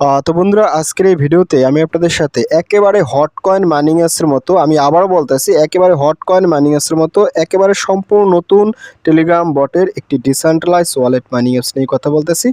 তো বন্ধুরা, আজকের এই ভিডিওতে আমি আপনাদের সাথে একেবারে হট কয়েন মাইনিং মতো, আমি আবারও বলতেছি, একেবারে হট কয়েন মাইনিং অ্যাপসের মতো, একেবারে সম্পূর্ণ নতুন টেলিগ্রাম বটের একটি ডিসেন্ট্রালাইজ ওয়ালেট মাইনিং অ্যাপস নিয়ে কথা বলতেছি।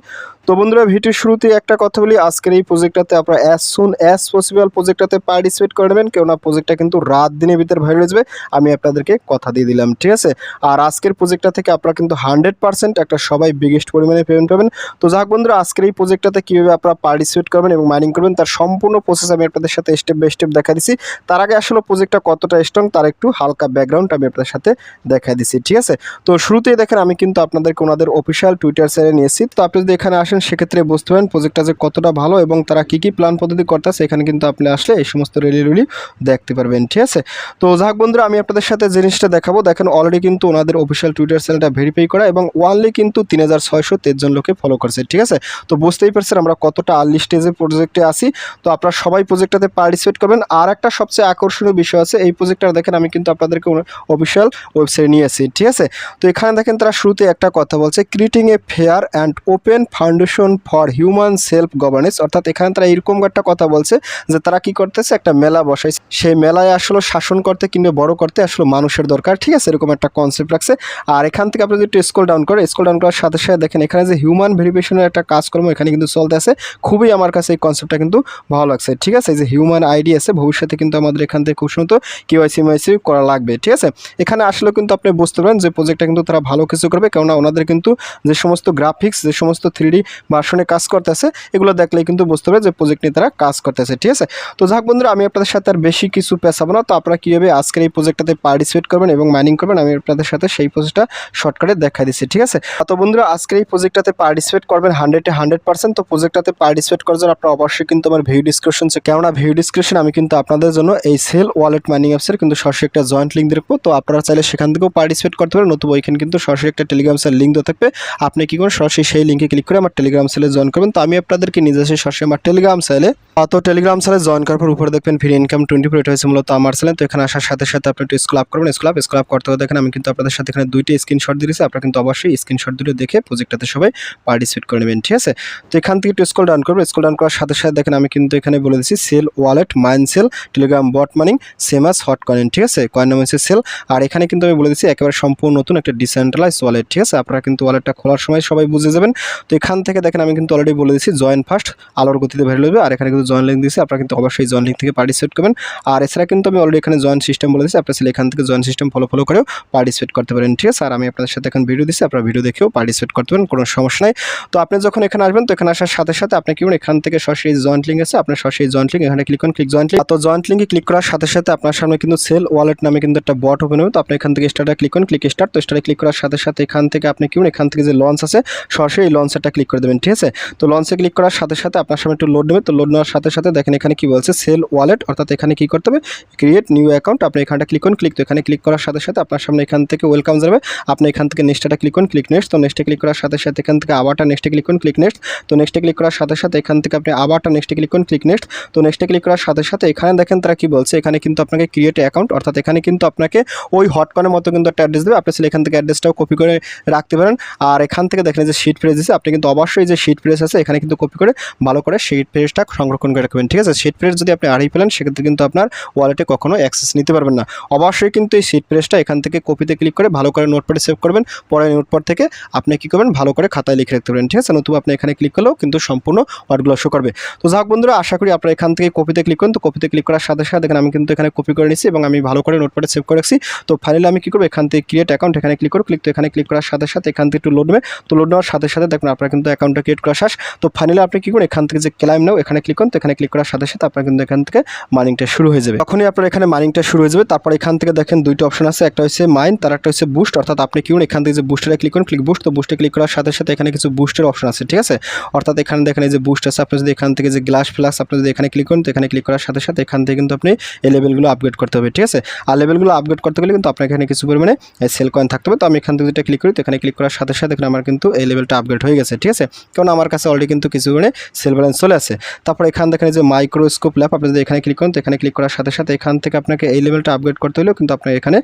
তো বন্ধুরা, ভিডিওর শুরুতে একটা কথা বলি, আজকের এই প্রজেক্টটাতে আপনারা অ্যাজ সুন অ্যাজ পসিবল প্রজেক্টটাতে পার্টিসিপেট করে নেবেন, কেননা প্রজেক্টটা কিন্তু রাত দিনের ভিতরে ভাইরাল যাবে, আমি আপনাদেরকে কথা দিয়ে দিলাম, ঠিক আছে? আর আজকের প্রজেক্টটা থেকে আপনারা কিন্তু হান্ড্রেড পার্সেন্ট একটা সবাই বিগেস্ট পরিমাণে পেমেন্ট পাবেন। তো যাক বন্ধুরা, আজকের এই প্রজেক্টটাতে কীভাবে আপনারা পার্টিসিপেট করবেন এবং মাইনিং করবেন, তার সম্পূর্ণ প্রসেস আমি আপনাদের সাথে স্টেপ বাই স্টেপ দেখা দিচ্ছি তার আগে আসলে প্রজেক্টটা কতটা স্ট্রং তার একটু হালকা ব্যাকগ্রাউন্ড আমি আপনাদের সাথে দেখা দিচ্ছি ঠিক আছে? তো শুরুতেই দেখেন, আমি কিন্তু আপনাদেরকে ওনাদের অফিসিয়াল টুইটার চ্যানেলে নিয়েছি। তো আপনি যদি এখানে আসেন, সেক্ষেত্রে বুঝতে পারেন প্রজেক্টটা যে কতটা ভালো এবং তারা কী কী প্ল্যান পদ্ধতি করতেছে, এখানে কিন্তু আপনি আসলে এই সমস্ত রেলি রুলি দেখতে পারবেন, ঠিক আছে? তো যাক বন্ধুরা, আমি আপনাদের সাথে জিনিসটা দেখাবো, দেখেন অলরেডি কিন্তু ওনাদের অফিসিয়াল টুইটার চ্যানেলটা ভেরিফাই করা এবং ওয়ানলি কিন্তু তিন হাজার ছয়শো জন লোকে ফলো করছে, ঠিক আছে? তো বুঝতেই পারছেন আমরা কতটা আর্লি স্টেজে প্রজেক্টে আসি তো আপনারা সবাই প্রজেক্টটাতে পার্টিসিপেট করবেন। আর একটা সবচেয়ে আকর্ষণীয় বিষয় আছে, এই প্রজেক্টটা দেখেন আমি কিন্তু আপনাদেরকে অফিসিয়াল ওয়েবসাইটে নিয়ে আসি ঠিক আছে? তো এখানে দেখেন তারা শুরুতে একটা কথা বলছে creating a fair and open foundation for human self governance অর্থাৎ এখানে তারা এরকম একটা কথা বলছে যে তারা কি করতেছে, একটা মেলা বসাইছে। সেই মেলায় আসলে শাসন করতে কিংবা বড় করতে আসলে মানুষের দরকার, ঠিক আছে? এরকম একটা কনসেপ্ট রাখছে। আর এখান থেকে আপনি যদি স্কোল ডাউন করে স্কোল ডাউন করার সাথে সাথে দেখেন এখানে যে হিউম্যান ভেরিফিকেশনের একটা কাজকর্ম এখানে কিন্তু চলতে আছে। খুবই আমার কাছে এই কনসেপ্টটা কিন্তু ভালো লাগছে। ঠিক আছে? এই যে হিউম্যান আইডি আছে, ভবিষ্যতে কিন্তু আমাদের এখান থেকে খুব সুন্দর কেওয়াইসি মাইসি করা লাগবে। ঠিক আছে? এখানে আসলে কিন্তু আপনি বুঝতে পারেন যে প্রজেক্টটা কিন্তু তারা ভালো কিছু করবে, কেননা ওনাদের কিন্তু যে সমস্ত গ্রাফিক্স যে সমস্ত থ্রি ভার্সনে কাজ করতেছে, এগুলো দেখলেই কিন্তু বুঝতে হবে যে প্রজেক্ট নিয়ে তারা কাজ করতেছে। ঠিক আছে? তো যাক বন্ধুরা, আমি আপনাদের সাথে আর বেশি কিছু পেছাবো না। তো আপনারা কীভাবে আজকের এই প্রজেক্টটাতে পার্টিসিপেট করবেন এবং মাইনিং করবেন, আমি আপনাদের সাথে সেই প্রজেক্টটা শর্টকাটে দেখা দিচ্ছি। ঠিক আছে? তো বন্ধুরা, আজকের এই প্রজেক্টটাতে পার্টিসিপেট করবেন হান্ড্রেডে হান্ড্রেড পার্সেন্ট তো প্রজেক্টটাতে পার্টিসিপেট করার জন্য আপনারা অবশ্যই কিন্তু আমার ভিডিও ডিসক্রিপশন কেননা ভিডিও ডিসক্রিপশন আমি কিন্তু আপনাদের জন্য এই সেল ওয়ালেট মাইনিং অ্যাপসের কিন্তু সরাসরি একটা জয়েন্ট লিঙ্ক দেখব তো আপনারা চাইলে সেখান থেকেও পার্টিসিপেট করতে পারেন, নতুবা ওইখানে কিন্তু সরাসরি একটা টেলিগ্রাম সেল লিঙ্ক দেওয়া থাকবে। আপনি কি করেন সরাসরি সেই লিঙ্কে ক্লিক করে আমার টেলিগ্রাম সেলে জয়েন করবেন। তো আমি আপনাদেরকে নিজে এসে সরাসরি আমার টেলিগ্রাম সেলে তো টেলিগ্রাম সেলে জয়েন করার পর উপরে দেখবেন ফ্রি ইনকাম টোয়েন্টি ফোর এটা হচ্ছে মূলত আমার সেলে তো এখানে আসার সাথে সাথে আপনি একটু স্কুল আপ করবেন। স্কুল আপ স্কুল আপ করতে হতে দেখেন আমি কিন্তু আপনাদের সাথে এখানে দুইটি স্ক্রিনশট দিয়েছি। আপনারা কিন্তু অবশ্যই স্ক্রিনশট দুটো দেখে প্রজেক্টটাতে সবাই পার্টিসিপেট করে নেবেন, ঠিক আছে? তো এখান থেকে একটু স্কুল ডাউন করবেন। স্কুল ডাউন করার সাথে সাথে দেখেন আমি কিন্তু এখানে বলে দিচ্ছি sell wallet mine sell Telegram bot mining Sheamus hot coin ঠিক আছে? কয়েন নাম হচ্ছে সেল আর এখানে কিন্তু আমি বলে দিচ্ছি একেবারে সম্পূর্ণ নতুন একটা ডিসেন্ট্রালাইজ ওয়ালেট ঠিক আছে? আপনারা কিন্তু ওয়ালেটটা খোলার সময় সবাই বুঝে যাবেন। তো এখান থেকে দেখেন আমি কিন্তু অলরেডি বলে দিচ্ছি জয়েন ফার্স্ট আলোর গতিতে ভাইরাল হবে আর এখানে কিন্তু জয়েন লিঙ্ক দিয়েছি, আপনারা কিন্তু অবশ্যই জয়েন লিঙ্ক থেকে পার্টিসিপেট করবেন। আর এছাড়া কিন্তু আমি অলরেডি এখানে জয়েন সিস্টেম বলে দিচ্ছি আপনারা এখান থেকে জয়েন সিস্টেম ফলো ফলো করেও পার্টিসিপেট করতে পারেন, ঠিক আছে? আর আমি আপনাদের সাথে এখন ভিডিও দিচ্ছি, আপনারা ভিডিও দেখেও পার্টিসিপেট করতে পারেন, কোনো সমস্যা নাই। তো আপনি যখন এখানে আসবেন, তো এখানে আসার সাথে সাথে আপনি কি এখান থেকে সরাসরি জয়েন্ট লিঙ্ক আছে, আপনার সরাসরি জয়েন্ট লিঙ্ক এখানে ক্লিক করুন ক্লিক জয়েন্ট লিঙ্ক তো জয়েন্ট লিঙ্কে ক্লিক করার সাথে সাথে আপনার সামনে কিন্তু সেল ওয়ালেট নামে কিন্তু একটা বট ওপেন হবে। তো আপনি এখান থেকে স্টার্টে ক্লিক করুন ক্লিক স্টার্ট তো স্টার্টে ক্লিক করার সাথে সাথে এখান থেকে আপনি কি এখান থেকে যে লঞ্চ আছে, সরাসরি এই লঞ্চটা ক্লিক করে দেবেন, ঠিক আছে? তো লঞ্চে ক্লিক করার সাথে সাথে আপনার সামনে একটু লোড নেবে। তো লোড নেওয়ার সাথে সাথে দেখেন এখানে কি বলছে সেল ওয়ালেট অর্থাৎ এখানে কি করতে হবে? ক্রিয়েট নিউ অ্যাকাউন্ট আপনি এখানটা ক্লিক করুন ক্লিক তো এখানে ক্লিক করার সাথে সাথে আপনার সামনে এখান থেকে ওয়েলকাম যাবে। আপনি এখান থেকে নেক্সটটা ক্লিক করুন ক্লিক নেক্সট তো নেক্সটে ক্লিক করার সাথে সাথে এখান থেকে আবারটা নেক্সটে ক্লিক করুন ক্লিক নেক্সট তো নেক্সটে ক্লিক করার সাথে সাথে এখান থেকে আপনি আবারটা নেক্সটে ক্লিক করুন ক্লিক নেক্সট তো নেক্সটে ক্লিক করার সাথে সাথে এখানে দেখেন তারা কি বলছে, এখানে কিন্তু আপনাকে ক্রিয়েট অ্যাকাউন্ট অর্থাৎ এখানে কিন্তু আপনাকে ওই হটকনের মতো কিন্তু একটা অ্যাড্রেস দেবে। আপনি এখান থেকে অ্যাড্রেসটাও কপি করে রাখতে পারেন। আর এখান থেকে দেখেন যে শিট ফ্রেজ আছে আপনি কিন্তু অবশ্যই যে শিট ফ্রেজ আছে, এখানে কিন্তু কপি করে ভালো করে শিট ফ্রেজটা সংরক্ষণ করে রাখবেন, ঠিক আছে? শিট ফ্রেজ যদি আপনি হারিয়ে ফেলেন, সেক্ষেত্রে কিন্তু আপনার ওয়ালেটে কখনো অ্যাক্সেস নিতে পারবেন না। অবশ্যই কিন্তু এই শিট ফ্রেজটা এখান থেকে কপিতে ক্লিক করে ভালো করে নোটপ্যাডে সেভ করবেন। পরে নোটপ্যাড থেকে আপনি কী করবেন? ভালো করে খাতায় লিখে রাখতে পারেন ঠিক আছে? নতুবা আপনি এখানে ক্লিক করলেও কিন্তু সম্পূর্ণ ওয়ার্ডগুলো শো করবে। তো যাক বন্ধুরা, আশা করি আপনারা এখান থেকে কপিতে ক্লিক করুন। তো কপিতে ক্লিক করার সাথে সাথে দেখেন আমি কিন্তু এখানে কপি করে নিচ্ছি এবং আমি ভালো করে নোটপ্যাডে সেভ করে রাখছি। তো ফাইনালি আমি কী করব? এখান থেকে ক্রিয়েট অ্যাকাউন্ট এখানে ক্লিক করব। ক্লিক তো এখানে ক্লিক করার সাথে সাথে এখান থেকে একটু লোড নেবে। তো লোড নেওয়ার সাথে সাথে দেখুন আপনার কিন্তু অ্যাকাউন্টটা ক্রিয়েট করা শেষ। তো ফাইনালি আপনি কী করুন এখান থেকে যে ক্লাইম নাও, এখানে ক্লিক করুন। তো এখানে ক্লিক করার সাথে সাথে আপনার কিন্তু এখান থেকে মাইনিংটা শুরু হয়ে যাবে। তখনই আপনার এখানে মাইনিংটা শুরু হয়ে যাবে। তারপর এখান থেকে দেখেন দুইটা অপশন আছে। একটা হচ্ছে মাইন তার একটা হচ্ছে বুস্ট অর্থাৎ আপনি কি করুন এখান থেকে যে বুস্টারে ক্লিক করুন ক্লিক বুস্ট তো বুস্টে ক্লিক করার সাথে সাথে এখানে কিছু বুস্টের অপশন আছে, ঠিক আছে? অর্থাৎ এখানে দেখেন এই যে বুস্ট বুস্ট আছে আপনি যদি এখান থেকে যে গ্লাস ফ্লাক্স আপনি যদি এখানে ক্লিক করেন, তো এখানে ক্লিক করার সাথে সাথে এখান থেকে কিন্তু আপনি এই লেভেলগুলো আপগ্রেড করতে হবে, ঠিক আছে? আর লেভেলগুলো আপগ্রেড করতে গেলে কিন্তু আপনার এখানে কিছু পরিমাণে সেল কয়েন থাকতে হবে। তো আমি এখান থেকে যেটা ক্লিক করি, তো এখানে ক্লিক করার সাথে সাথে এখানে আমার কিন্তু এই লেভেলটা আপগ্রেড হয়ে গেছে, ঠিক আছে? কারণ আমার কাছে অলরেডি কিন্তু কিছু পরিমাণে সেল ব্যালেন্স চলে আসে তারপর এখান থেকে যে মাইক্রোস্কোপ ল্যাব আপনি যদি এখানে ক্লিক করেন, তো এখানে ক্লিক করার সাথে সাথে এখান থেকে আপনাকে এই লেভেলটা আপগ্রেড করতে হলেও কিন্তু আপনার এখানে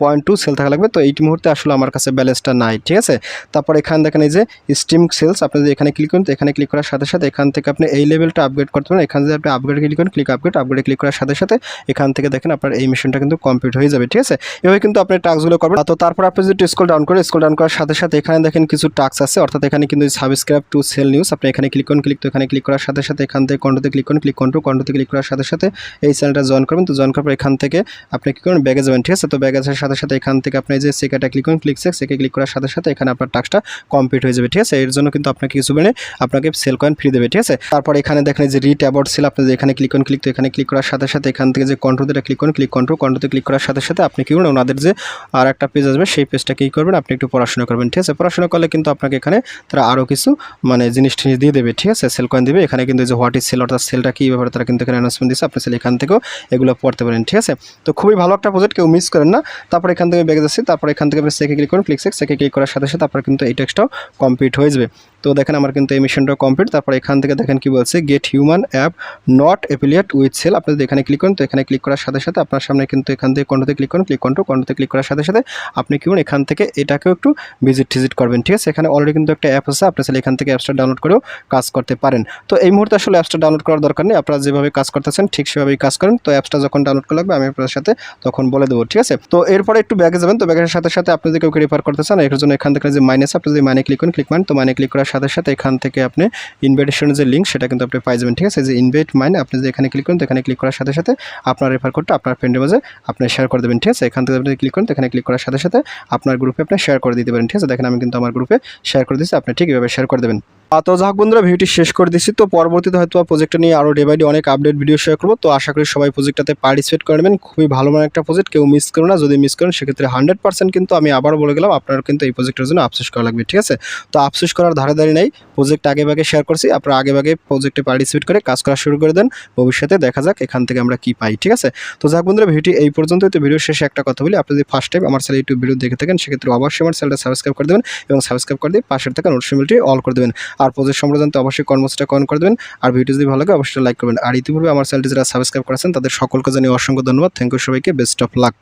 পয়েন্ট টু সেল থাকা লাগবে। তো এই মুহূর্তে আসলে আমার কাছে ব্যালেন্সটা নাই, ঠিক আছে? তারপর এখান দেখেন এই যে স্টিম সেলস আপনি যদি এখানে ক্লিক করেন, তো এখানে ক্লিক করার সাথে সাথে এখান থেকে আপনি এই লেভেলটা আপগ্রেড করতে পারেন। এখান থেকে আপনি আপগ্রেড ক্লিক করেন ক্লিক আপগ্রেড আপগ্রেড ক্লিক করার সাথে সাথে এখান থেকে দেখেন আপনার এই মিশনটা কিন্তু কমপ্লিট হয়ে যাবে, ঠিক আছে? এভাবে কিন্তু আপনি টাস্কগুলো করবেন। তো তারপর আপনি যদি স্কুল ডাউন করেন স্কুল ডাউন করার সাথে সাথে এখানে দেখেন কিছু টাস্ক আছে। অর্থাৎ এখানে কিন্তু সাবস্ক্রাইব টু সেল নিউজ আপনি এখানে ক্লিক করুন ক্লিক তো এখানে ক্লিক করার সাথে সাথে এখান থেকে কন্টোতে ক্লিক করুন ক্লিক কন্ট্রো কন্টোতে ক্লিক করার সাথে সাথে এই চ্যানেলটা জয়েন করবেন। তো জয়েন করার পর এখান থেকে আপনি কি করুন ব্যাগে যাবেন, ঠিক আছে? তো ব্যাগেজের সাথে সাথে এখান থেকে আপনি যে সেকেটা ক্লিক করুন ক্লিক সেক সেকে ক্লিক করার সাথে সাথে এখানে আপনার টাস্কটা কমপ্লিট হয়ে যাবে, ঠিক আছে? এর জন্য কিন্তু আপনাকে কিছু মানে আপনাকে সেল কয়েন ফ্রি দেবে ঠিক আছে? তারপর এখানে দেখেন যে রিট অ্যাবাউট সেল আপনি এখানে ক্লিক করুন ক্লিক তো এখানে ক্লিক করার সাথে সাথে এখান থেকে যে কন্ট্রোতে ক্লিক করুন ক্লিক কন্ট্রো কন্ট্রোতে ক্লিক করার সাথে সাথে আপনি কি করুন ওনাদের যে আর একটা পেজ আসবে, সেই পেজটা কী করবেন? আপনি একটু পড়াশোনা করবেন, ঠিক আছে? পড়াশোনা করলে কিন্তু আপনাকে এখানে তারা আরও কিছু মানে জিনিস টিনিস দিয়ে দেবে, ঠিক আছে? সেল কয়েন দেবে। এখানে কিন্তু যে হোয়াট ইজ সেল অর্থাৎ সেলটা কী ব্যাপারে তারা কিন্তু এখানে অ্যানাউন্সমেন্ট দিচ্ছে আপনি সেল এখান থেকেও এগুলো পড়তে পারেন, ঠিক আছে? তো খুবই ভালো একটা প্রজেক্ট কেউ মিস করেন না। তারপর এখান থেকে বেগে যাচ্ছি। তারপর এখান থেকে সেকে ক্লিক করুন ক্লিক সেক সেকে ক্লিক করার সাথে সাথে আপনার কিন্তু এই টেক্সটাও কমপ্লিট হয়ে যাবে। তো দেখেন আমার কিন্তু এই মিশনটা কমপ্লিট তারপর এখান থেকে দেখেন কি বলছে get human app not affiliate with sell আপনি যদি এখানে ক্লিক করুন, তো এখানে ক্লিক করার সাথে সাথে আপনার সামনে কিন্তু এখান থেকে কন্টোতে ক্লিক করুন। ক্লিক কন্ট্রো কন্টোতে ক্লিক করার সাথে সাথে আপনি কি এখান থেকে এটাকেও একটু ভিজিট টিজিট করবেন, ঠিক আছে? এখানে অলরেডি কিন্তু একটা অ্যাপ আছে, আপনি এখান থেকে অ্যাপসটা ডাউনলোড করেও কাজ করতে পারেন। তো এই মুহূর্তে আসলে অ্যাপসটা ডাউনলোড করার দরকার নেই। আপনারা যেভাবে কাজ করতেছেন, ঠিক সেভাবেই কাজ করেন। তো অ্যাপসটা যখন ডাউনলোড করা লাগবে, আমি আপনার সাথে তখন বলে দেবো, ঠিক আছে? তো এরপরে একটু ব্যাগে যাবেন। তো ব্যাগের সাথে সাথে আপনি যদি কেউ রেফার করতে চান, এর জন্য এখান থেকে যে মাইনাস আপনি যদি মাইনে ক্লিক করেন ক্লিক মাইন তো মাইনে ক্লিক করার সাথে সাথে এখান থেকে আপনি ইনভাইটেশনের যে লিঙ্ক সেটা কিন্তু আপনি পাই যাবেন, ঠিক আছে? যে ইনভাইট মাইন আপনি যে এখানে ক্লিক করেন, তো এখানে ক্লিক করার সাথে সাথে আপনার রেফার কোডটা আপনার ফ্রেন্ডের মাঝে আপনি শেয়ার করে দেবেন, ঠিক আছে? এখান থেকে আপনি ক্লিক করেন, তো এখানে ক্লিক করার সাথে সাথে আপনার গ্রুপে আপনি শেয়ার করে দিতে পারেন, ঠিক আছে? দেখেন আমি কিন্তু আমার গ্রুপে শেয়ার করে দিচ্ছি আপনি ঠিক এভাবে শেয়ার করে দেবেন। তো যাক বন্ধুরা, ভিডিওটি শেষ করে দিচ্ছি। তো পরবর্তীতে হয়তো প্রজেক্টটা নিয়ে আরও ডে বাই ডে অনেক আপডেট ভিডিও শেয়ার করব। তো আশা করি সবাই প্রজেক্টটাতে পার্টিসিপেট করবেন খুবই ভালো মানে একটা প্রজেক্ট কেউ মিস করো না। যদি মিস করেন, সেক্ষেত্রে হান্ড্রেড পার্সেন্ট কিন্তু আমি আবার বলে গেলাম আপনার কিন্তু এই প্রজেক্টের জন্য আফসোস করা লাগবে, ঠিক আছে? তো আফসোস করার ধারে ধারে নেই। প্রজেক্ট আগে ভাগে শেয়ার করছি। আপনারা আগে ভাগে প্রজেক্টে পার্টিসিপেট করে কাজ করা শুরু করে দেন। ভবিষ্যতে দেখা যাক এখান থেকে আমরা কি পাই, ঠিক আছে? তো যাক বন্ধুরা, ভিডিওটি এই পর্যন্তই। তো ভিডিও শেষে একটা কথা বলি, আপনি যদি ফার্স্ট টাইম আমার চ্যানেল ইউটিউব ভিডিও দেখে থাকেন, সেক্ষেত্রে অবশ্যই আমার চ্যানেলটা সাবস্ক্রাইব করে দেবেন এবং সাবস্ক্রাইব করে দিয়ে পাশের থাকা নোটিফিকেশনটি অল করে দেবেন। আর প্রজেক্ট সম্পর্কে জানতে অবশ্যই কর্মসূচিটা কমেন্ট করে দেবেন। আর ভিডিও যদি ভালো লাগে, অবশ্যই লাইক করবেন। আর ইতিপূর্বে আমার চ্যানেলটি যারা সাবস্ক্রাইব করেছেন, তাদের সকলকে জানিয়ে অসংখ্য ধন্যবাদ। থ্যাংক ইউ সবাইকে। Best of luck